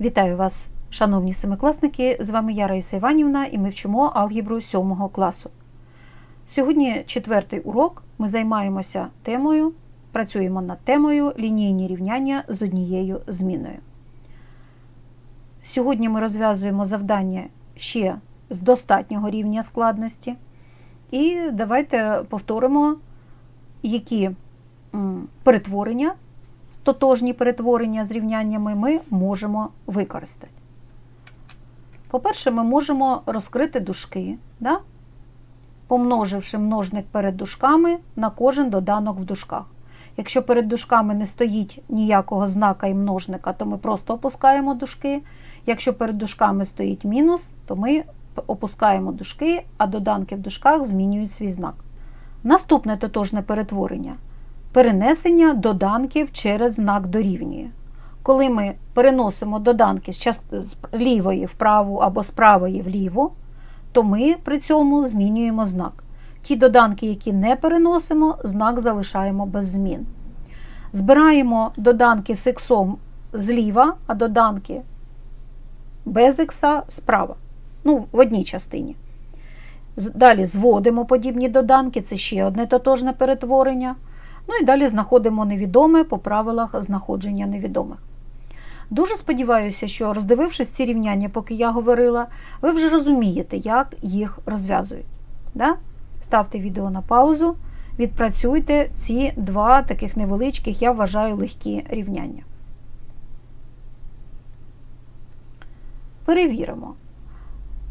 Вітаю вас, шановні семикласники! З вами я Раїса Іванівна і ми вчимо алгебру 7 класу. Сьогодні четвертий урок. Ми займаємося темою, працюємо над темою лінійні рівняння з однією зміною. Сьогодні ми розв'язуємо завдання ще з достатнього рівня складності. І давайте повторимо, які перетворення тотожні перетворення з рівняннями ми можемо використати. По-перше, ми можемо розкрити дужки, да? помноживши множник перед дужками на кожен доданок в дужках. Якщо перед дужками не стоїть ніякого знака і множника, то ми просто опускаємо дужки. Якщо перед дужками стоїть мінус, то ми опускаємо дужки, а доданки в дужках змінюють свій знак. Наступне тотожне перетворення перенесення доданків через знак дорівнює. Коли ми переносимо доданки з, лівої в праву або з правої вліву, то ми при цьому змінюємо знак. Ті доданки, які не переносимо, знак залишаємо без змін. Збираємо доданки з іксом зліва, а доданки без ікса справа. Ну, в одній частині. Далі зводимо подібні доданки, це ще одне тотожне перетворення. Ну і далі знаходимо невідоме по правилах знаходження невідомих. Дуже сподіваюся, що роздивившись ці рівняння, поки я говорила, ви вже розумієте, як їх розв'язують. Да? Ставте відео на паузу, відпрацюйте ці два таких невеличких, я вважаю, легкі рівняння. Перевіримо.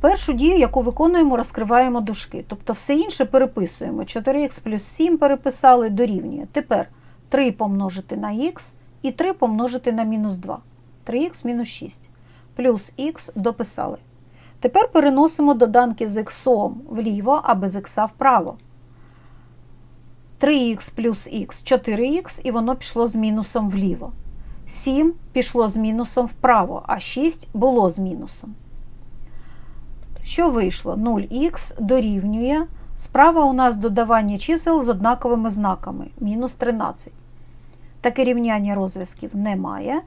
Першу дію, яку виконуємо, розкриваємо дужки. Тобто все інше переписуємо. 4х плюс 7 переписали дорівнює. Тепер 3 помножити на х і 3 помножити на мінус 2. 3х мінус 6. Плюс х дописали. Тепер переносимо доданки з х вліво, а без х вправо. 3х плюс х 4х, і воно пішло з мінусом вліво. 7 пішло з мінусом вправо, а 6 було з мінусом. Що вийшло? 0х дорівнює. Справа у нас додавання чисел з однаковими знаками мінус 13. Таке рівняння розв'язків немає.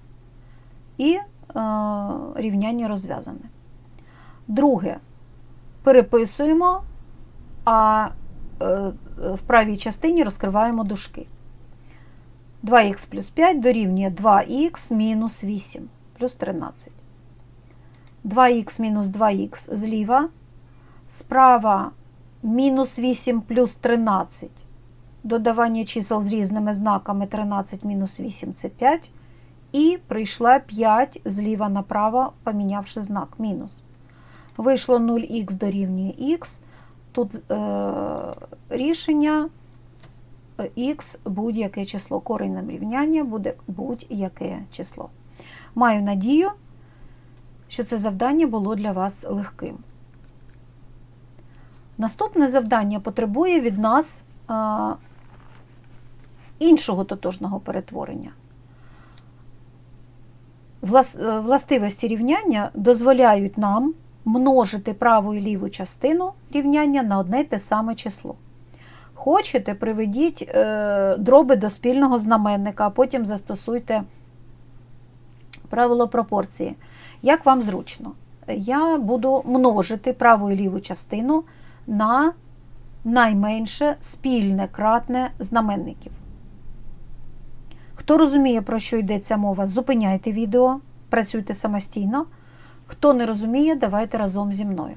І е, рівняння розв'язане. Друге. Переписуємо, а е, в правій частині розкриваємо дужки. 2х плюс 5 дорівнює 2х мінус 8 плюс 13. 2х мінус 2х зліва, справа мінус 8 плюс 13. Додавання чисел з різними знаками 13 мінус 8 це 5. І прийшла 5 зліва направо, помінявши знак мінус. Вийшло 0х дорівнює х. Тут е, рішення х будь-яке число. Коренем рівняння буде будь-яке число. Маю надію що це завдання було для вас легким. Наступне завдання потребує від нас а, іншого тотожного перетворення. Влас, властивості рівняння дозволяють нам множити праву і ліву частину рівняння на одне й те саме число. Хочете, приведіть е, дроби до спільного знаменника, а потім застосуйте правило пропорції. Як вам зручно? Я буду множити праву і ліву частину на найменше спільне кратне знаменників. Хто розуміє, про що йдеться мова, зупиняйте відео, працюйте самостійно. Хто не розуміє, давайте разом зі мною.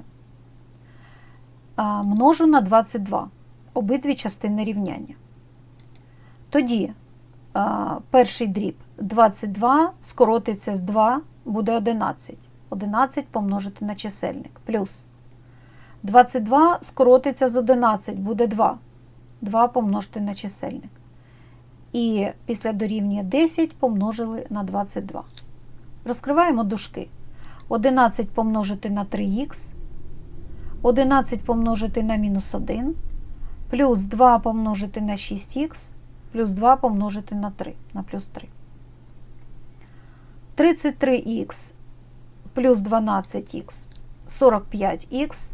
Множу на 22 обидві частини рівняння. Тоді перший дріб 22 скоротиться з 2 буде 11. 11 помножити на чисельник. Плюс 22 скоротиться з 11, буде 2. 2 помножити на чисельник. І після дорівнює 10 помножили на 22. Розкриваємо дужки. 11 помножити на 3х, 11 помножити на мінус 1, плюс 2 помножити на 6х, плюс 2 помножити на 3, на плюс 3. 33х плюс 12х 45х,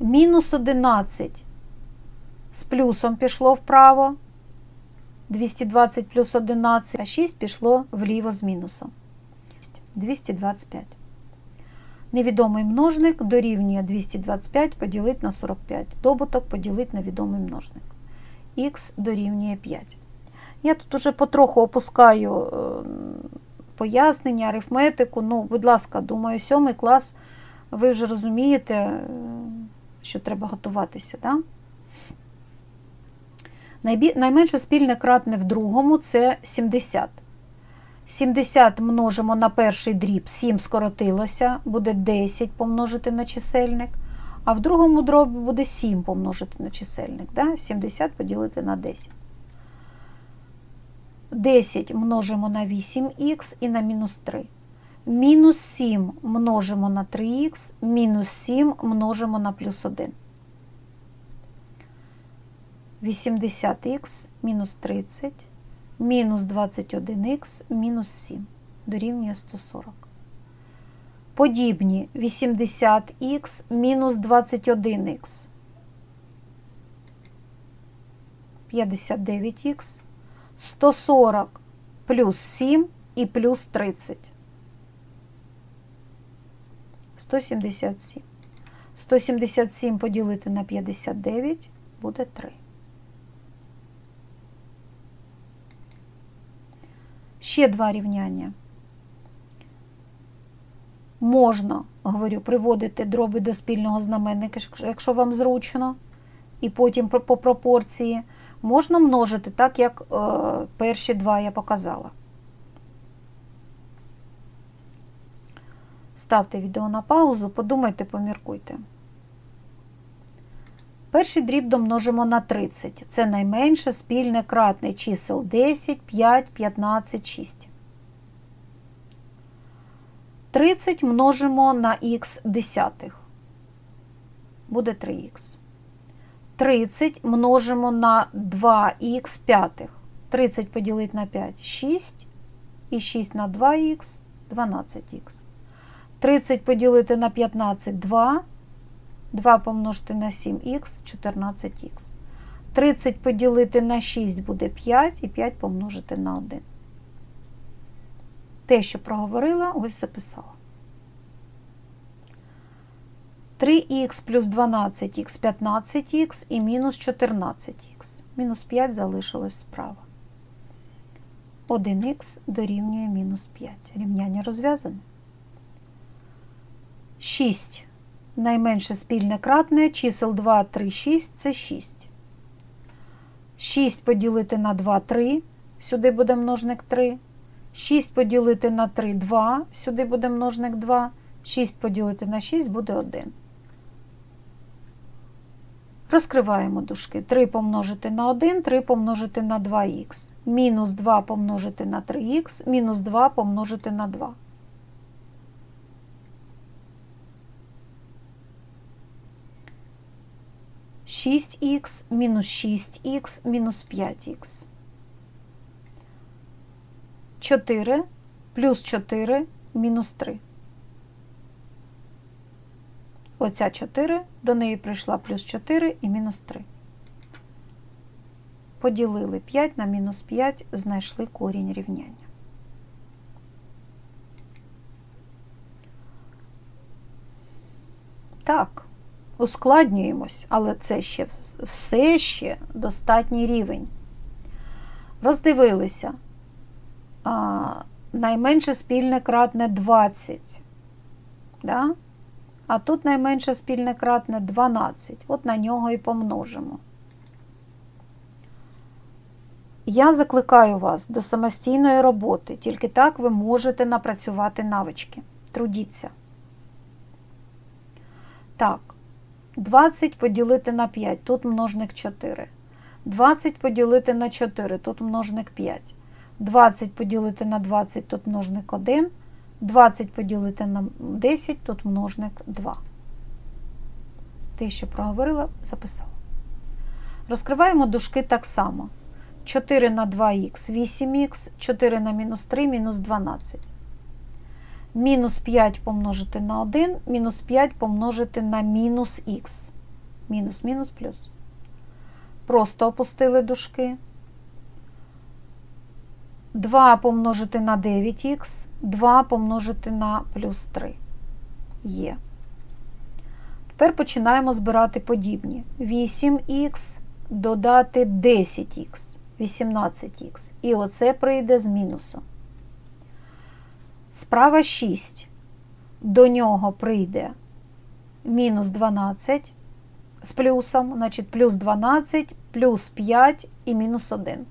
мінус 11 з плюсом пішло вправо, 220 плюс 11, а 6 пішло вліво з мінусом. 225. Невідомий множник дорівнює 225 поділити на 45. Добуток поділити на відомий множник. Х дорівнює 5. Я тут уже потроху опускаю е, пояснення, арифметику. Ну, будь ласка, думаю, сьомий клас ви вже розумієте, е, що треба готуватися. Да? Найменше спільне кратне в другому це 70. 70 множимо на перший дріб, 7 скоротилося, буде 10 помножити на чисельник, а в другому дробі буде 7 помножити на чисельник. Да? 70 поділити на 10. 10 множимо на 8х і на мінус 3. Мінус 7 множимо на 3х, мінус 7 множимо на плюс 1. 80х мінус 30, мінус 21х мінус 7 дорівнює 140. Подібні 80х мінус 21х. 59х, 140 плюс 7 і плюс 30. 177. 177 поділити на 59 буде 3. Ще два рівняння. Можна, говорю, приводити дроби до спільного знаменника, якщо вам зручно, і потім по пропорції. Можна множити так, як е, перші два я показала. Ставте відео на паузу, подумайте, поміркуйте. Перший дріб домножимо на 30. Це найменше спільне кратне чисел 10, 5, 15, 6. 30 множимо на х десятих. Буде 3х. 30 множимо на 2х п'ятих. 30 поділити на 5 6. І 6 на 2х 12х. 30 поділити на 15 2. 2 помножити на 7х 14х. 30 поділити на 6 буде 5 і 5 помножити на 1. Те, що проговорила, ось записала. 3х плюс 12х 15х і мінус 14х. Мінус 5 залишилось справа. 1х дорівнює мінус 5. Рівняння розв'язане. 6 найменше спільне кратне, чисел 2, 3, 6 це 6. 6 поділити на 2 3, сюди буде множник 3. 6 поділити на 3 2, сюди буде множник 2. 6 поділити на 6 буде 1. Розкриваємо дужки. 3 помножити на 1, 3 помножити на 2х. Мінус 2 помножити на 3х, мінус 2 помножити на 2. 6х мінус 6х мінус 5х. 4 плюс 4 мінус 3. Оця 4, до неї прийшла плюс 4 і мінус 3. Поділили 5 на мінус 5, знайшли корінь рівняння. Так ускладнюємось, але це ще все ще достатній рівень. Роздивилися. А, Найменше спільне кратне 20. Да? А тут найменше спільне кратне 12. От на нього і помножимо. Я закликаю вас до самостійної роботи, тільки так ви можете напрацювати навички. Трудіться. Так, 20 поділити на 5, тут множник 4. 20 поділити на 4, тут множник 5. 20 поділити на 20, тут множник 1. 20 поділити на 10, тут множник 2. Те, що проговорила, записала. Розкриваємо дужки так само. 4 на 2х 8х, 4 на мінус 3 мінус 12. Мінус 5 помножити на 1, мінус 5 помножити на мінус х. Мінус, мінус, плюс. Просто опустили дужки. 2 помножити на 9х, 2 помножити на плюс 3. Є. Тепер починаємо збирати подібні. 8х додати 10х, 18х. І оце прийде з мінусом. Справа 6. До нього прийде мінус 12 з плюсом, значить плюс 12, плюс 5 і мінус 1.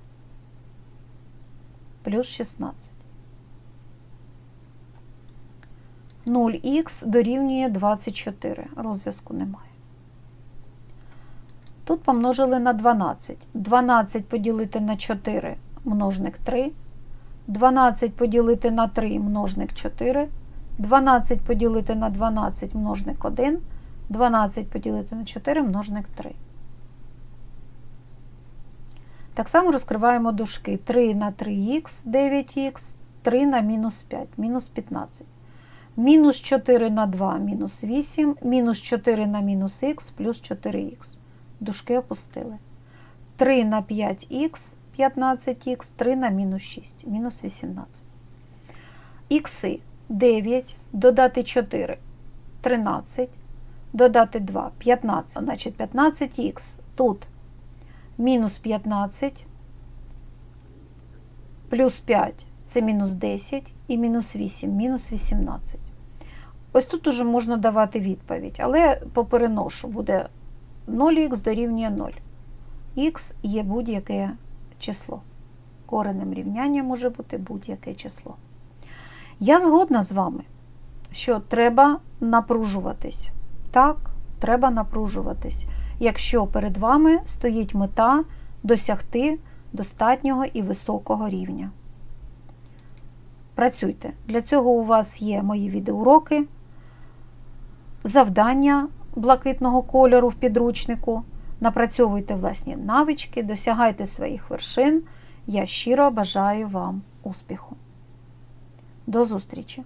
Плюс 16. 0х дорівнює 24. Розв'язку немає. Тут помножили на 12. 12 поділити на 4 множник 3. 12 поділити на 3 множник 4. 12 поділити на 12 множник 1. 12 поділити на 4 множник 3. Так само розкриваємо дужки. 3 на 3х, 9х, 3 на мінус 5, мінус 15. Мінус 4 на 2, мінус 8, мінус 4 на мінус х, плюс 4х. Дужки опустили. 3 на 5х, 15х, 3 на мінус 6, мінус 18. Ікси 9, додати 4, 13, додати 2, 15, значить 15х. Тут мінус 15, плюс 5 це мінус 10 і мінус 8, мінус 18. Ось тут уже можна давати відповідь, але попереношу буде 0х дорівнює 0. Х є будь-яке число. Коренем рівняння може бути будь-яке число. Я згодна з вами, що треба напружуватись. Так, треба напружуватись, якщо перед вами стоїть мета досягти достатнього і високого рівня. Працюйте. Для цього у вас є мої відеоуроки, завдання блакитного кольору в підручнику. Напрацьовуйте власні навички, досягайте своїх вершин. Я щиро бажаю вам успіху. До зустрічі!